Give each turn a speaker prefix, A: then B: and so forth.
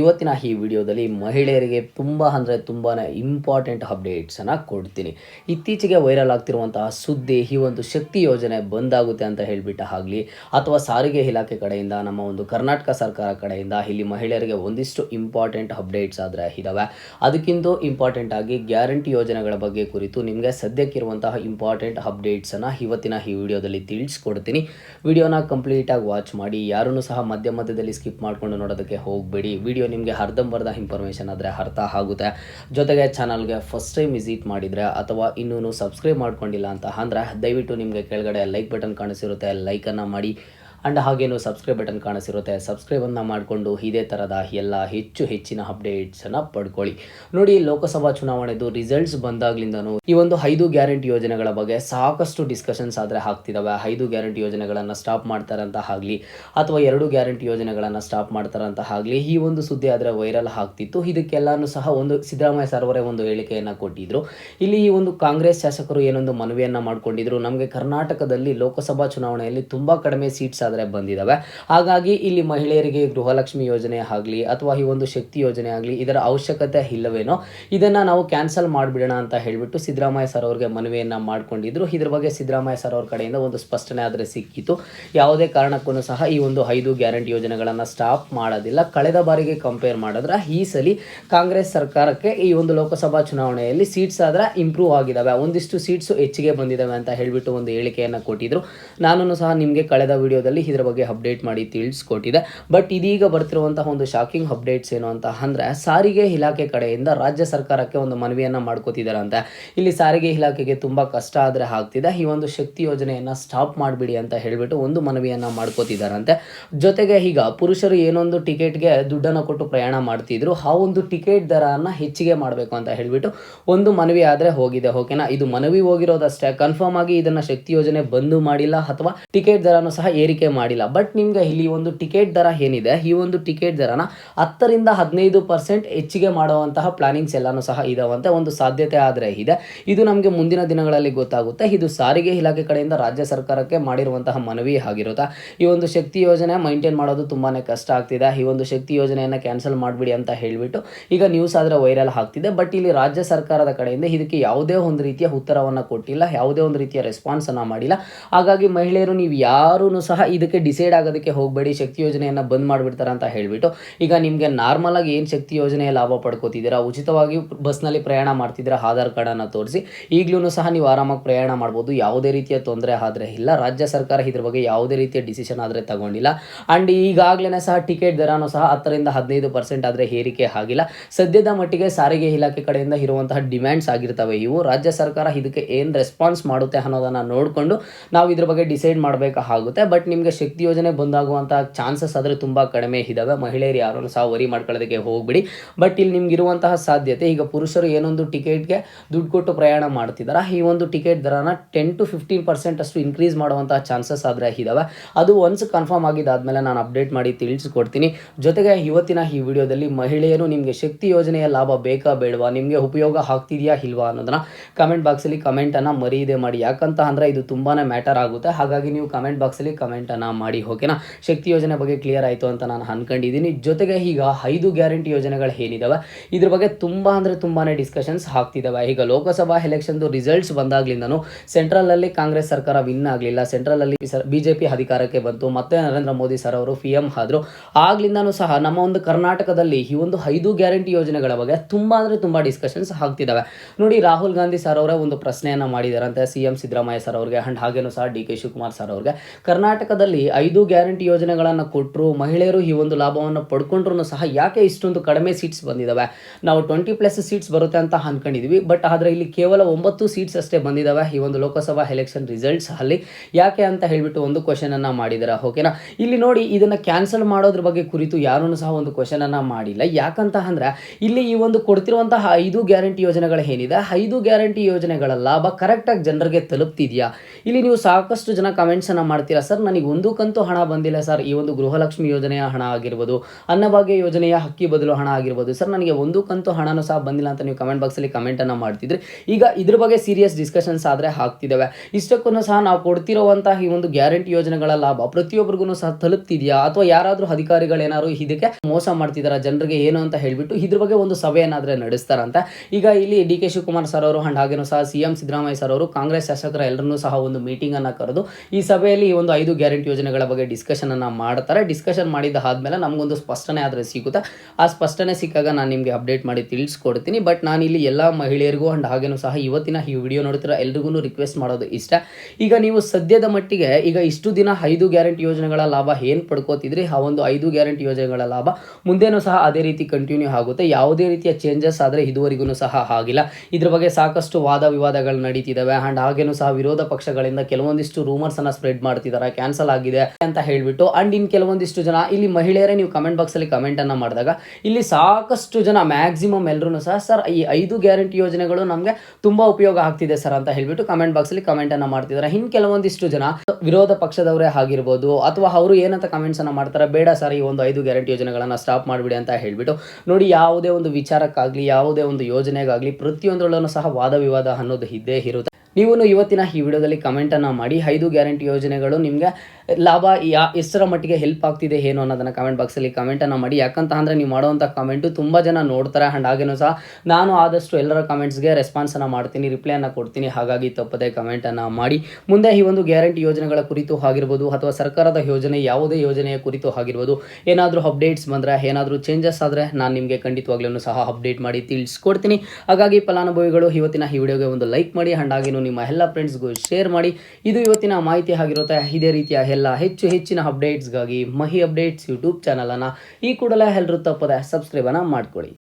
A: ಇವತ್ತಿನ ಈ ವಿಡಿಯೋದಲ್ಲಿ ಮಹಿಳೆಯರಿಗೆ ತುಂಬ ಅಂದರೆ ತುಂಬಾ ಇಂಪಾರ್ಟೆಂಟ್ ಅಪ್ಡೇಟ್ಸನ್ನು ಕೊಡ್ತೀನಿ. ಇತ್ತೀಚೆಗೆ ವೈರಲ್ ಆಗ್ತಿರುವಂತಹ ಸುದ್ದಿ ಈ ಒಂದು ಶಕ್ತಿ ಯೋಜನೆ ಬಂದಾಗುತ್ತೆ ಅಂತ ಹೇಳಿಬಿಟ್ಟ ಆಗಲಿ ಅಥವಾ ಸಾರಿಗೆ ಇಲಾಖೆ ಕಡೆಯಿಂದ, ನಮ್ಮ ಒಂದು ಕರ್ನಾಟಕ ಸರ್ಕಾರ ಕಡೆಯಿಂದ ಇಲ್ಲಿ ಮಹಿಳೆಯರಿಗೆ ಒಂದಿಷ್ಟು ಇಂಪಾರ್ಟೆಂಟ್ ಅಪ್ಡೇಟ್ಸ್ ಆದರೆ ಇದ್ದಾವೆ ಅದಕ್ಕಿಂತ ಇಂಪಾರ್ಟೆಂಟ್ ಆಗಿ ಗ್ಯಾರಂಟಿ ಯೋಜನೆಗಳ ಬಗ್ಗೆ ಕುರಿತು ನಿಮಗೆ ಸದ್ಯಕ್ಕಿರುವಂತಹ ಇಂಪಾರ್ಟೆಂಟ್ ಅಪ್ಡೇಟ್ಸನ್ನು ಇವತ್ತಿನ ಈ ವಿಡಿಯೋದಲ್ಲಿ ತಿಳಿಸ್ಕೊಡ್ತೀನಿ. ವಿಡಿಯೋನ ಕಂಪ್ಲೀಟಾಗಿ ವಾಚ್ ಮಾಡಿ, ಯಾರನ್ನೂ ಸಹ ಮಧ್ಯ ಮಧ್ಯದಲ್ಲಿ ಸ್ಕಿಪ್ ಮಾಡಿಕೊಂಡು ನೋಡೋದಕ್ಕೆ ಹೋಗಬೇಡಿ. ವಿಡಿಯೋ ನಿಮಗೆ ಅರ್ಧಂಬರ್ಧ ಇನ್ಫಾರ್ಮೇಷನ್ ಆದರೆ ಅರ್ಥ ಆಗುತ್ತೆ. ಜೊತೆಗೆ ಚಾನಲ್ಗೆ ಫಸ್ಟ್ ಟೈಮ್ ವಿಸಿಟ್ ಮಾಡಿದರೆ ಅಥವಾ ಇನ್ನೂ ಸಬ್ಸ್ಕ್ರೈಬ್ ಮಾಡ್ಕೊಂಡಿಲ್ಲ ಅಂತ ಅಂದರೆ ದಯವಿಟ್ಟು ನಿಮಗೆ ಕೆಳಗಡೆ ಲೈಕ್ ಬಟನ್ ಕಾಣಿಸಿರುತ್ತೆ ಲೈಕನ್ನು ಮಾಡಿ. ಆ್ಯಂಡ್ ಹಾಗೇನು ಸಬ್ಸ್ಕ್ರೈಬ್ ಬಟನ್ ಕಾಣಿಸಿರುತ್ತೆ. ಸಬ್ಸ್ಕ್ರೈಬನ್ನು ಮಾಡಿಕೊಂಡು ಇದೇ ಥರದ ಎಲ್ಲ ಹೆಚ್ಚು ಹೆಚ್ಚಿನ ಅಪ್ಡೇಟ್ಸನ್ನು ಪಡ್ಕೊಳ್ಳಿ. ನೋಡಿ, ಲೋಕಸಭಾ ಚುನಾವಣೆದು ರಿಸಲ್ಟ್ಸ್ ಬಂದಾಗ್ಲಿಂದನೂ ಈ ಒಂದು ಐದು ಗ್ಯಾರಂಟಿ ಯೋಜನೆಗಳ ಬಗ್ಗೆ ಸಾಕಷ್ಟು ಡಿಸ್ಕಷನ್ಸ್ ಆದರೆ ಆಗ್ತಿದ್ದಾವೆ ಐದು ಗ್ಯಾರಂಟಿ ಯೋಜನೆಗಳನ್ನು ಸ್ಟಾಪ್ ಮಾಡ್ತಾರಂತ ಆಗಲಿ ಅಥವಾ ಎರಡು ಗ್ಯಾರಂಟಿ ಯೋಜನೆಗಳನ್ನು ಸ್ಟಾಪ್ ಮಾಡ್ತಾರಂತ ಆಗಲಿ, ಈ ಒಂದು ಸುದ್ದಿ ಆದರೆ ವೈರಲ್ ಆಗ್ತಿತ್ತು. ಇದಕ್ಕೆಲ್ಲನೂ ಸಹ ಒಂದು ಸಿದ್ದರಾಮಯ್ಯ ಸರ್ ಒಂದು ಹೇಳಿಕೆಯನ್ನು ಕೊಟ್ಟಿದ್ರು. ಇಲ್ಲಿ ಈ ಒಂದು ಕಾಂಗ್ರೆಸ್ ಶಾಸಕರು ಏನೊಂದು ಮನವಿಯನ್ನು ಮಾಡ್ಕೊಂಡಿದ್ರು. ನಮಗೆ ಕರ್ನಾಟಕದಲ್ಲಿ ಲೋಕಸಭಾ ಚುನಾವಣೆಯಲ್ಲಿ ತುಂಬ ಕಡಿಮೆ ಸೀಟ್ಸ್ ಬಂದಿದ್ದಾವೆ ಹಾಗಾಗಿ ಇಲ್ಲಿ ಮಹಿಳೆಯರಿಗೆ ಗೃಹಲಕ್ಷ್ಮಿ ಯೋಜನೆ ಆಗಲಿ ಅಥವಾ ಈ ಒಂದು ಶಕ್ತಿ ಯೋಜನೆ ಆಗಲಿ ಇದರ ಅವಶ್ಯಕತೆ ಇಲ್ಲವೇನೋ ಇದನ್ನು ನಾವು ಕ್ಯಾನ್ಸಲ್ ಮಾಡಿಬಿಡೋಣ ಅಂತ ಹೇಳಿಬಿಟ್ಟು ಸಿದ್ದರಾಮಯ್ಯ ಸರ್ ಅವ್ರಿಗೆ ಮನವಿಯನ್ನು ಮಾಡ್ಕೊಂಡಿದ್ರು. ಇದ್ರ ಬಗ್ಗೆ ಸಿದ್ದರಾಮಯ್ಯ ಸರ್ ಅವ್ರ ಕಡೆಯಿಂದ ಒಂದು ಸ್ಪಷ್ಟನೆ ಆದರೆ ಸಿಕ್ಕಿತ್ತು ಯಾವುದೇ ಕಾರಣಕ್ಕೂ ಸಹ ಈ ಒಂದು ಐದು ಗ್ಯಾರಂಟಿ ಯೋಜನೆಗಳನ್ನು ಸ್ಟಾಪ್ ಮಾಡೋದಿಲ್ಲ. ಕಳೆದ ಬಾರಿಗೆ ಕಂಪೇರ್ ಮಾಡಿದ್ರೆ ಈ ಸಲ ಕಾಂಗ್ರೆಸ್ ಸರ್ಕಾರಕ್ಕೆ ಈ ಒಂದು ಲೋಕಸಭಾ ಚುನಾವಣೆಯಲ್ಲಿ ಸೀಟ್ಸ್ ಆದರೆ ಇಂಪ್ರೂವ್ ಆಗಿದ್ದಾವೆ ಒಂದಿಷ್ಟು ಸೀಟ್ಸ್ ಹೆಚ್ಚಿಗೆ ಬಂದಿದ್ದಾವೆ ಅಂತ ಹೇಳಿಬಿಟ್ಟು ಒಂದು ಹೇಳಿಕೆಯನ್ನು ಕೊಟ್ಟಿದ್ರು. ನಾನು ಸಹ ನಿಮಗೆ ಕಳೆದ ವಿಡಿಯೋದಲ್ಲಿ ಇದರ ಬಗ್ಗೆ ಅಪ್ಡೇಟ್ ಮಾಡಿ ತಿಳಿಸ್ಕೊಟ್ಟಿದೆ. ಬಟ್ ಇದೀಗ ಬರ್ತಿರುವಂತಹ ಒಂದು ಶಾಕಿಂಗ್ ಅಪ್ಡೇಟ್ಸ್ ಏನು ಅಂತ ಅಂದ್ರೆ ಸಾರಿಗೆ ಇಲಾಖೆ ಕಡೆಯಿಂದ ರಾಜ್ಯ ಸರ್ಕಾರಕ್ಕೆ ಒಂದು ಮನವಿಯನ್ನು ಮಾಡ್ಕೋತಿದ್ದಾರೆ ಅಂತ ಇಲ್ಲಿ ಸಾರಿಗೆ ಇಲಾಖೆಗೆ ತುಂಬ ಕಷ್ಟ ಆದರೆ ಆಗ್ತಿದೆ. ಈ ಒಂದು ಶಕ್ತಿ ಯೋಜನೆಯನ್ನು ಸ್ಟಾಪ್ ಮಾಡಿಬಿಡಿ ಅಂತ ಹೇಳಿಬಿಟ್ಟು ಒಂದು ಮನವಿಯನ್ನು ಮಾಡ್ಕೋತಿದ್ದಾರಂತೆ. ಜೊತೆಗೆ ಈಗ ಪುರುಷರು ಏನೊಂದು ಟಿಕೆಟ್ಗೆ ದುಡ್ಡನ್ನು ಕೊಟ್ಟು ಪ್ರಯಾಣ ಮಾಡ್ತಿದ್ರು, ಆ ಒಂದು ಟಿಕೆಟ್ ದರನ ಹೆಚ್ಚಿಗೆ ಮಾಡಬೇಕು ಅಂತ ಹೇಳಿಬಿಟ್ಟು ಒಂದು ಮನವಿ ಆದರೆ ಹೋಗಿದೆ. ಓಕೆನಾ ಇದು ಮನವಿ ಹೋಗಿರೋದಷ್ಟೇ. ಕನ್ಫರ್ಮ್ ಆಗಿ ಇದನ್ನ ಶಕ್ತಿ ಯೋಜನೆ ಬಂದು ಮಾಡಿಲ್ಲ ಅಥವಾ ಟಿಕೆಟ್ ದರನು ಸಹ ಏರಿಕೆ ಮಾಡಿಲ್ಲ. ಬಟ್ ನಿಮ್ಗೆ ಇಲ್ಲಿ ಒಂದು ಟಿಕೆಟ್ ದರ ಏನಿದೆ, ಈ ಒಂದು ಟಿಕೆಟ್ ದರನ ಹತ್ತರಿಂದ ಹದಿನೈದು ಪರ್ಸೆಂಟ್ ಹೆಚ್ಚಿಗೆ ಮಾಡುವಂತಹ ಪ್ಲಾನಿಂಗ್ಸ್ ಎಲ್ಲಾನು ಸಹ ಇದಾವಂತೆ ಒಂದು ಸಾಧ್ಯತೆ ಆದರೆ ಇದೆ. ಇದು ನಮಗೆ ಮುಂದಿನ ದಿನಗಳಲ್ಲಿ ಗೊತ್ತಾಗುತ್ತೆ. ಇದು ಸಾರಿಗೆ ಇಲಾಖೆ ಕಡೆಯಿಂದ ರಾಜ್ಯ ಸರ್ಕಾರಕ್ಕೆ ಮಾಡಿರುವಂತಹ ಮನವಿ ಆಗಿರುತ್ತೆ? ಈ ಒಂದು ಶಕ್ತಿ ಯೋಜನೆ ಮೈಂಟೈನ್ ಮಾಡೋದು ತುಂಬಾ ಕಷ್ಟ ಆಗ್ತಿದೆ. ಈ ಒಂದು ಶಕ್ತಿ ಯೋಜನೆಯನ್ನು ಕ್ಯಾನ್ಸಲ್ ಮಾಡಿಬಿಡಿ ಅಂತ ಹೇಳಿಬಿಟ್ಟು ಈಗ ನ್ಯೂಸ್ ಆದರೆ ವೈರಲ್ ಆಗ್ತಿದೆ. ಬಟ್ ಇಲ್ಲಿ ರಾಜ್ಯ ಸರ್ಕಾರದ ಕಡೆಯಿಂದ ಇದಕ್ಕೆ ಯಾವುದೇ ಒಂದು ರೀತಿಯ ಉತ್ತರವನ್ನು ಕೊಟ್ಟಿಲ್ಲ, ಯಾವುದೇ ಒಂದು ರೀತಿಯ ರೆಸ್ಪಾನ್ಸನ್ನು ಮಾಡಿಲ್ಲ. ಹಾಗಾಗಿ ಮಹಿಳೆಯರು ನೀವು ಯಾರೂ ಸಹ ಇದಕ್ಕೆ ಡಿಸೈಡ್ ಆಗೋದಕ್ಕೆ ಹೋಗಬೇಡಿ, ಶಕ್ತಿ ಯೋಜನೆಯನ್ನು ಬಂದ್ ಮಾಡಿಬಿಡ್ತಾರೆ ಅಂತ ಹೇಳಿಬಿಟ್ಟು, ಈಗ ನಿಮಗೆ ನಾರ್ಮಲ್ ಆಗಿ ಏನು ಶಕ್ತಿ ಯೋಜನೆಯ ಲಾಭ ಪಡ್ಕೋತಿದ್ದೀರಾ, ಉಚಿತವಾಗಿ ಬಸ್ನಲ್ಲಿ ಪ್ರಯಾಣ ಮಾಡ್ತಿದ್ದೀರಾ, ಆಧಾರ್ ಕಾರ್ಡನ್ನು ತೋರಿಸಿ ಈಗಲೂ ಸಹ ನೀವು ಆರಾಮಾಗಿ ಪ್ರಯಾಣ ಮಾಡ್ಬೋದು, ಯಾವುದೇ ರೀತಿಯ ತೊಂದರೆ ಆದರೆ ಇಲ್ಲ, ರಾಜ್ಯ ಸರ್ಕಾರ ಇದ್ರ ಬಗ್ಗೆ ಯಾವುದೇ ರೀತಿಯ ಡಿಸಿಷನ್ ಆದರೆ ತಗೊಂಡಿಲ್ಲ ಆ್ಯಂಡ್ ಈಗಾಗಲೇ ಸಹ ಟಿಕೆಟ್ ದರನೂ ಸಹ ಹತ್ತರಿಂದ ಹದಿನೈದು ಪರ್ಸೆಂಟ್ ಆದರೆ ಏರಿಕೆ ಆಗಿಲ್ಲ, ಸದ್ಯದ ಮಟ್ಟಿಗೆ ಸಾರಿಗೆ ಇಲಾಖೆ ಕಡೆಯಿಂದ ಇರುವಂತಹ ಡಿಮ್ಯಾಂಡ್ಸ್ ಆಗಿರ್ತವೆ, ಇವು ರಾಜ್ಯ ಸರ್ಕಾರ ಇದಕ್ಕೆ ಏನು ರೆಸ್ಪಾನ್ಸ್ ಮಾಡುತ್ತೆ ಅನ್ನೋದನ್ನು ನೋಡಿಕೊಂಡು ನಾವು ಇದ್ರ ಬಗ್ಗೆ ಡಿಸೈಡ್ ಮಾಡಬೇಕಾಗುತ್ತೆ ಬಟ್ ನಿಮಗೆ ಶಕ್ತಿ ಯೋಜನೆ ಬಂದಾಗುವಂಥ ಚಾನ್ಸಸ್ ಆದರೆ ತುಂಬ ಕಡಿಮೆ ಇದ್ದಾವೆ ಮಹಿಳೆಯರು ಯಾರನ್ನು ಸಹ ವರಿ ಮಾಡ್ಕೊಳ್ಳೋದಕ್ಕೆ ಹೋಗ್ಬಿಡಿ. ಬಟ್ ಇಲ್ಲಿ ನಿಮ್ಗೆ ಇರುವಂತಹ ಸಾಧ್ಯತೆ, ಈಗ ಪುರುಷರು ಏನೊಂದು ಟಿಕೆಟ್ಗೆ ದುಡ್ಡು ಕೊಟ್ಟು ಪ್ರಯಾಣ ಮಾಡ್ತಿದ್ದಾರೆ? ಈ ಒಂದು ಟಿಕೆಟ್ ದರನ ಟೆನ್ ಟು ಫಿಫ್ಟೀನ್ ಪರ್ಸೆಂಟ್ ಅಷ್ಟು ಇನ್ಕ್ರೀಸ್ ಮಾಡುವಂತಹ ಚಾನ್ಸಸ್ ಆದರೆ ಇದ್ದಾವೆ ಅದು ಒನ್ಸ್ ಕನ್ಫರ್ಮ್ ಆಗಿದ್ದಾದ್ಮೇಲೆ ನಾನು ಅಪ್ಡೇಟ್ ಮಾಡಿ ತಿಳಿಸ್ಕೊಡ್ತೀನಿ. ಜೊತೆಗೆ ಇವತ್ತಿನ ಈ ವಿಡಿಯೋದಲ್ಲಿ ಮಹಿಳೆಯರು ನಿಮಗೆ ಶಕ್ತಿ ಯೋಜನೆಯ ಲಾಭ ಬೇಕಾ ಬೇಡವಾ, ನಿಮಗೆ ಉಪಯೋಗ ಆಗ್ತಿದೆಯಾ ಇಲ್ವಾ ಅನ್ನೋದನ್ನ ಕಮೆಂಟ್ ಬಾಕ್ಸಲ್ಲಿ ಕಮೆಂಟನ್ನು ಮರೀದೆ ಮಾಡಿ. ಯಾಕಂತ ಅಂದರೆ ಇದು ತುಂಬಾ ಮ್ಯಾಟರ್ ಆಗುತ್ತೆ. ಹಾಗಾಗಿ ನೀವು ಕಮೆಂಟ್ ಬಾಕ್ಸಲ್ಲಿ ಕಮೆಂಟನ್ನು ಮಾಡಿ ಓಕೆನಾ ಶಕ್ತಿ ಯೋಜನೆ ಬಗ್ಗೆ ಕ್ಲಿಯರ್ ಆಯಿತು ಅಂತ ನಾನು ಅನ್ಕೊಂಡಿದ್ದೀನಿ ಜೊತೆಗೆ ಈಗ ಐದು ಗ್ಯಾರಂಟಿ ಯೋಜನೆಗಳು ಏನಿದಾವೆ, ಇದ್ರ ಬಗ್ಗೆ ತುಂಬ ಅಂದರೆ ತುಂಬಾ ಡಿಸ್ಕಷನ್ಸ್ ಆಗ್ತಿದ್ದಾವೆ ಈಗ ಲೋಕಸಭಾ ಎಲೆಕ್ಷನ್ದು ರಿಸಲ್ಟ್ಸ್ ಬಂದಾಗ್ಲಿಂದನೂ ಸೆಂಟ್ರಲಲ್ಲಿ ಕಾಂಗ್ರೆಸ್ ಸರ್ಕಾರ ವಿನ್ ಆಗಲಿಲ್ಲ. ಸೆಂಟ್ರಲಲ್ಲಿ ಬಿ ಜೆ ಪಿ ಅಧಿಕಾರಕ್ಕೆ ಬಂತು. ಮತ್ತೆ ನರೇಂದ್ರ ಮೋದಿ ಸರ್ ಅವರು ಪಿ ಎಂ ಆದರು. ಆಗ್ಲಿಂದನೂ ಸಹ ನಮ್ಮ ಒಂದು ಕರ್ನಾಟಕದಲ್ಲಿ ಈ ಒಂದು ಐದು ಗ್ಯಾರಂಟಿ ಯೋಜನೆಗಳ ಬಗ್ಗೆ ತುಂಬ ಅಂದರೆ ತುಂಬ ಡಿಸ್ಕಷನ್ಸ್ ಆಗ್ತಿದ್ದಾವೆ ನೋಡಿ, ರಾಹುಲ್ ಗಾಂಧಿ ಸರ್ ಅವರ ಒಂದು ಪ್ರಶ್ನೆಯನ್ನು ಮಾಡಿದಾರಂತೆ. ಸಿ ಎಂ ಸಿದ್ದರಾಮಯ್ಯ ಸರ್ ಅವ್ರಿಗೆ ಆ್ಯಂಡ್ ಹಾಗೇನೂ ಸಹ ಡಿ ಕೆ ಶಿವಕುಮಾರ್ ಸರ್ ಅವ್ರಿಗೆ. ಕರ್ನಾಟಕದಲ್ಲಿ ಐದು ಗ್ಯಾರಂಟಿ ಯೋಜನೆಗಳನ್ನು ಕೊಟ್ಟರು ಮಹಿಳೆಯರು ಈ ಒಂದು ಲಾಭವನ್ನು ಪಡ್ಕೊಂಡ್ರು ಸಹ ಯಾಕೆ ಇಷ್ಟೊಂದು ಕಡಿಮೆ ಸೀಟ್ಸ್ ಬಂದಿದ್ದಾವೆ ನಾವು ಟ್ವೆಂಟಿ ಪ್ಲಸ್ ಸೀಟ್ಸ್ ಬರುತ್ತೆ ಅಂತ ಅನ್ಕೊಂಡಿದ್ವಿ ಬಟ್ ಆದರೆ ಇಲ್ಲಿ ಕೇವಲ ಒಂಬತ್ತು ಸೀಟ್ಸ್ ಅಷ್ಟೇ ಬಂದಿದ್ದಾವೆ ಈ ಒಂದು ಲೋಕಸಭಾ ಎಲೆಕ್ಷನ್ ರಿಸಲ್ಟ್ಸ್ ಅಲ್ಲಿ. ಯಾಕೆ ಅಂತ ಹೇಳಿಬಿಟ್ಟು ಒಂದು ಕ್ವಶನ್ ಅನ್ನ ಮಾಡಿದ್ದಾರೆ ಓಕೆನಾ ಇಲ್ಲಿ ನೋಡಿ, ಇದನ್ನ ಕ್ಯಾನ್ಸಲ್ ಮಾಡೋದ್ರ ಬಗ್ಗೆ ಕುರಿತು ಯಾರೂ ಸಹ ಒಂದು ಕ್ವಶನ್ ಅನ್ನ ಮಾಡಿಲ್ಲ. ಯಾಕಂತ ಅಂದ್ರೆ, ಇಲ್ಲಿ ಈ ಒಂದು ಕೊಡ್ತಿರುವಂತಹ ಐದು ಗ್ಯಾರಂಟಿ ಯೋಜನೆಗಳು ಏನಿದೆ? ಐದು ಗ್ಯಾರಂಟಿ ಯೋಜನೆಗಳ ಲಾಭ ಕರೆಕ್ಟಾಗಿ ಜನರಿಗೆ ತಲುಪ್ತಿದೆಯಾ? ಇಲ್ಲಿ ನೀವು ಸಾಕಷ್ಟು ಜನ ಕಮೆಂಟ್ಸ್ ಅನ್ನ ಮಾಡ್ತೀರಾ? ಸರ್, ನನಗೆ ಒಂದು ಕಂತು ಹಣ ಬಂದಿಲ್ಲ ಸರ್. ಈ ಒಂದು ಗೃಹಲಕ್ಷ್ಮಿ ಯೋಜನೆಯ ಹಣ ಆಗಿರ್ಬೋದು ಅನ್ನಭಾಗ್ಯ ಯೋಜನೆಯ ಹಕ್ಕಿ ಬದಲು ಹಣ ಆಗಿರ್ಬೋದು. ಸರ್, ನನಗೆ ಒಂದು ಕಂತು ಹಣನೂ ಸಹ ಬಂದಿಲ್ಲ ಅಂತ ನೀವು ಕಮೆಂಟ್ ಬಾಕ್ಸಲ್ಲಿ ಕಮೆಂಟನ್ನು ಮಾಡ್ತಿದ್ರಿ. ಈಗ ಇದ್ರ ಬಗ್ಗೆ ಸೀರಿಯಸ್ ಡಿಸ್ಕಷನ್ಸ್ ಆದರೆ ಹಾಕ್ತಿದ್ದಾವೆ ಇಷ್ಟಕ್ಕೂ ಸಹ ನಾವು ಕೊಡ್ತಿರುವಂತಹ ಈ ಒಂದು ಗ್ಯಾರಂಟಿ ಯೋಜನೆಗಳ ಲಾಭ ಪ್ರತಿಯೊಬ್ಬರಿಗೂ ಸಹ ತಲುಪ್ತಿದೆಯಾ? ಅಥವಾ ಯಾರಾದರೂ ಅಧಿಕಾರಿಗಳೇನಾದ್ರು ಇದಕ್ಕೆ ಮೋಸ ಮಾಡ್ತಿದ್ದಾರೆ ಜನರಿಗೆ ಏನು ಅಂತ ಹೇಳಿಬಿಟ್ಟು ಇದ್ರ ಬಗ್ಗೆ ಒಂದು ಸಭೆ ಏನಾದರೆ ನಡೆಸ್ತಾರಂತೆ. ಈಗ ಇಲ್ಲಿ ಡಿ ಕೆ ಶಿವಕುಮಾರ್ ಸರ್ ಅವರು ಅಂಡ್ ಹಾಗೇನೂ ಸಹ ಸಿ ಎಂ ಸಿದ್ದರಾಮಯ್ಯ ಸರ್ ಅವರು ಕಾಂಗ್ರೆಸ್ ಶಾಸಕರ ಎಲ್ಲರನ್ನೂ ಸಹ ಒಂದು ಮೀಟಿಂಗ್ ಅನ್ನ ಕರೆದು ಈ ಸಭೆಯಲ್ಲಿ ಈ ಒಂದು ಐದು ಗ್ಯಾರಂಟಿ ಯೋಜನೆಗಳ ಬಗ್ಗೆ ಡಿಸ್ಕಷನ್ ಅನ್ನ ಮಾಡ್ತಾರೆ. ಡಿಸ್ಕಷನ್ ಮಾಡಿದ ಆದ್ಮೇಲೆ ನಮಗೊಂದು ಸ್ಪಷ್ಟನೆ ಆದ್ರೆ ಸಿಗುತ್ತೆ. ಆ ಸ್ಪಷ್ಟನೆ ಸಿಕ್ಕಾಗ ನಾನು ನಿಮಗೆ ಅಪ್ಡೇಟ್ ಮಾಡಿ ತಿಳಿಸ್ಕೊಡ್ತೀನಿ. ಬಟ್ ನಾನು ಇಲ್ಲಿ ಎಲ್ಲ ಮಹಿಳೆಯರಿಗೂ ಅಂಡ್ ಹಾಗೇನೂ ಸಹ ಇವತ್ತಿನ ಈ ವಿಡಿಯೋ ನೋಡ್ತಿರೋ ಎಲ್ರಿಗೂ ರಿಕ್ವೆಸ್ಟ್ ಮಾಡೋದು ಇಷ್ಟ. ಈಗ ನೀವು ಸದ್ಯದ ಮಟ್ಟಿಗೆ ಈಗ ಇಷ್ಟು ದಿನ ಐದು ಗ್ಯಾರಂಟಿ ಯೋಜನೆಗಳ ಲಾಭ ಏನು ಪಡ್ಕೋತಿದ್ರಿ? ಆ ಒಂದು ಐದು ಗ್ಯಾರಂಟಿ ಯೋಜನೆಗಳ ಲಾಭ ಮುಂದೇನೂ ಸಹ ಅದೇ ರೀತಿ ಕಂಟಿನ್ಯೂ ಆಗುತ್ತೆ. ಯಾವುದೇ ರೀತಿಯ ಚೇಂಜಸ್ ಆದರೆ ಇದುವರೆಗೂ ಸಹ ಆಗಿಲ್ಲ. ಇದ್ರ ಬಗ್ಗೆ ಸಾಕಷ್ಟು ವಾದ ವಿವಾದಗಳು ನಡೀತಿದ್ದಾವೆ ಅಂಡ್ ಹಾಗೇನೂ ಸಹ ವಿರೋಧ ಪಕ್ಷಗಳಿಂದ ಕೆಲವೊಂದಿಷ್ಟು ರೂಮರ್ಸ್ ಅನ್ನ ಸ್ಪ್ರೆಡ್ ಮಾಡ್ತಿದ್ದಾರೆ ಕ್ಯಾನ್ಸಲ್ ಆಗಿದೆ ಅಂತ ಹೇಳ್ಬಿಟ್ಟು ಅಂಡ್ ಇನ್ ಕೆಲವೊಂದಿಷ್ಟು ಜನ, ಇಲ್ಲಿ ಮಹಿಳೆಯರೇ ನೀವು ಕಮೆಂಟ್ ಬಾಕ್ಸ್ ಅಲ್ಲಿ ಕಮೆಂಟ್ ಅನ್ನ ಮಾಡಿದಾಗ, ಇಲ್ಲಿ ಸಾಕಷ್ಟು ಜನ ಮ್ಯಾಕ್ಸಿಮಮ್ ಎಲ್ಲರೂ ಸಹ, ಸರ್, ಈ ಐದು ಗ್ಯಾರಂಟಿ ಯೋಜನೆಗಳು ನಮಗೆ ತುಂಬಾ ಉಪಯೋಗ ಆಗ್ತಿದೆ ಸರ್ ಅಂತ ಹೇಳ್ಬಿಟ್ಟು ಕಮೆಂಟ್ ಬಾಕ್ಸ್ ಅಲ್ಲಿ ಕಮೆಂಟ್ ಅನ್ನ ಮಾಡ್ತಿದ್ದಾರೆ. ಇನ್ ಕೆಲವೊಂದಿಷ್ಟು ಜನ, ವಿರೋಧ ಪಕ್ಷದವರೇ ಆಗಿರ್ಬೋದು, ಅಥವಾ ಅವರು ಏನಂತ ಕಮೆಂಟ್ಸ್ ಅನ್ನ ಮಾಡ್ತಾರೆ, ಬೇಡ ಸರ್, ಈ ಒಂದು ಐದು ಗ್ಯಾರಂಟಿ ಯೋಜನೆಗಳನ್ನ ಸ್ಟಾಪ್ ಮಾಡಿಬಿಡಿ ಅಂತ ಹೇಳ್ಬಿಟ್ಟು, ನೋಡಿ ಯಾವುದೇ ಒಂದು ವಿಚಾರಕ್ಕಾಗಲಿ, ಯಾವುದೇ ಒಂದು ಯೋಜನೆಗಾಗಲಿ ಪ್ರತಿಯೊಂದರಲ್ಲೂ ಸಹ ವಾದ ವಿವಾದ ಅನ್ನೋದು ಇದ್ದೇ ಇರುತ್ತೆ. ನೀವು ಇವತ್ತಿನ ಈ ವಿಡಿಯೋದಲ್ಲಿ ಕಮೆಂಟನ್ನು ಮಾಡಿ ಐದು ಗ್ಯಾರಂಟಿ ಯೋಜನೆಗಳು ನಿಮಗೆ ಲಾಭ ಯಾ ಎಷ್ಟರ ಮಟ್ಟಿಗೆ ಹೆಲ್ಪ್ ಆಗ್ತಿದೆ ಏನು ಅನ್ನೋದನ್ನು ಕಮೆಂಟ್ ಬಾಕ್ಸಲ್ಲಿ ಕಮೆಂಟನ್ನು ಮಾಡಿ. ಯಾಕಂತ ಅಂದರೆ ನೀವು ಮಾಡುವಂಥ ಕಮೆಂಟು ತುಂಬ ಜನ ನೋಡ್ತಾರೆ ಆ್ಯಂಡ್ ಹಾಗೇನೂ ಸಹ ನಾನು ಆದಷ್ಟು ಎಲ್ಲರ ಕಮೆಂಟ್ಸ್ಗೆ ರೆಸ್ಪಾನ್ಸನ್ನು ಮಾಡ್ತೀನಿ ರಿಪ್ಲೈಯನ್ನು ಕೊಡ್ತೀನಿ. ಹಾಗಾಗಿ ತಪ್ಪದೆ ಕಮೆಂಟನ್ನು ಮಾಡಿ. ಮುಂದೆ ಈ ಒಂದು ಗ್ಯಾರಂಟಿ ಯೋಜನೆಗಳ ಕುರಿತು ಆಗಿರ್ಬೋದು ಅಥವಾ ಸರ್ಕಾರದ ಯೋಜನೆ, ಯಾವುದೇ ಯೋಜನೆಯ ಕುರಿತು ಆಗಿರ್ಬೋದು ಏನಾದರೂ ಅಪ್ಡೇಟ್ಸ್ ಬಂದರೆ, ಏನಾದರೂ ಚೇಂಜಸ್ ಆದರೆ ನಾನು ನಿಮಗೆ ಖಂಡಿತವಾಗ್ಲೂ ಸಹ ಅಪ್ಡೇಟ್ ಮಾಡಿ ತಿಳಿಸ್ಕೊಡ್ತೀನಿ. ಹಾಗಾಗಿ ಫಲಾನುಭವಿಗಳು, ಇವತ್ತಿನ ಈ ವಿಡಿಯೋಗೆ ಒಂದು ಲೈಕ್ ಮಾಡಿ ಆ್ಯಂಡ್ ಹಾಗೇನು ನಿಮ್ಮ ಎಲ್ಲ ಫ್ರೆಂಡ್ಸ್ಗೂ ಶೇರ್ ಮಾಡಿ. ಇದು ಇವತ್ತಿನ ಮಾಹಿತಿ ಆಗಿರುತ್ತೆ. ಇದೇ ರೀತಿಯ ಎಲ್ಲ ಹೆಚ್ಚು ಹೆಚ್ಚಿನ ಅಪ್ಡೇಟ್ಸ್ಗಾಗಿ ಮಹಿ ಅಪ್ಡೇಟ್ಸ್ ಯೂಟ್ಯೂಬ್ ಚಾನಲನ್ನು ಈ ಕೂಡಲೇ ಎಲ್ಲರೂ ತಪ್ಪದೆ ಸಬ್ಸ್ಕ್ರೈಬನ್ನು ಮಾಡ್ಕೊಳ್ಳಿ.